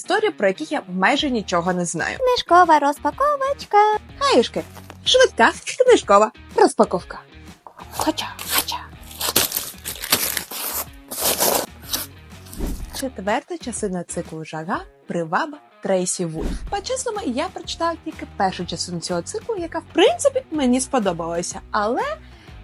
історії, про які я майже нічого не знаю. Книжкова розпаковочка. Хаюшки, швидка книжкова розпаковка. Хоча, хоча. Четверта частина циклу Жага Приваба Трейсі Вульф. По-чесному, я прочитала тільки першу частину цього циклу, яка в принципі мені сподобалася. Але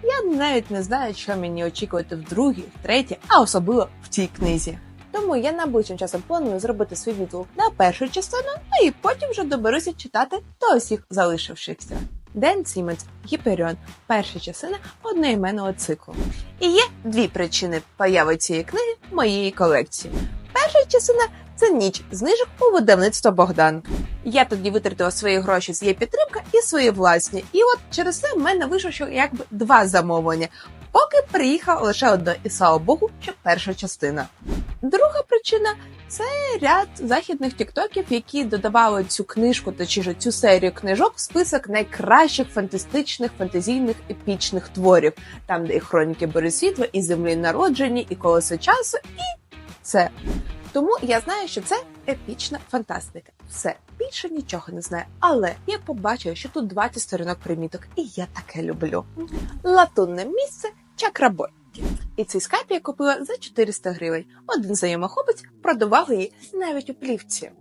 я навіть не знаю, що мені очікувати в другій, в третій, а особливо в цій книзі. Тому я найближчим часом планую зробити свій відгук на першу частину, ну і потім вже доберуся читати до усіх залишившихся. Ден Сіменс, Гіперіон, перша частина одноіменного циклу. І є дві причини появи цієї книги в моїй колекції. Перша частина це ніч знижок у видавництво Богдан. Я тоді витратила свої гроші з її підтримка і свої власні. І от через це в мене вийшло, що якби два замовлення. Поки приїхав лише одне, і слава Богу, що перша частина. Друга причина це ряд західних тіктоків, які додавали цю книжку, точніше цю серію книжок в список найкращих фантастичних, фантазійних, епічних творів, там, де і хроніки Борисвітла, і землі народжені, і колесо часу, і це. Тому я знаю, що це епічна фантастика. Все більше нічого не знаю. Але я побачила, що тут 20 сторінок приміток, і я таке люблю. Латунне місце чакрабой. І цей скайп я купила за 400 гривень. Один знайомохопець продавав її навіть у плівці.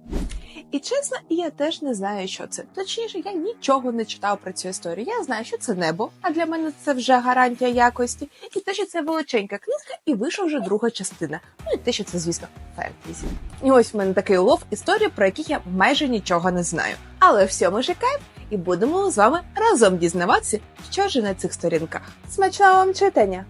І чесно, я теж не знаю, що це. Точніше, я нічого не читав про цю історію. Я знаю, що це небо, а для мене це вже гарантія якості. І те, що це величенька книжка, і вийшла вже друга частина. Ну і те, що це, звісно, фентезі. І ось в мене такий улов історії, про яких я майже нічого не знаю. Але всьому кайф, і будемо з вами разом дізнаватися, що ж на цих сторінках. Смачного вам читання!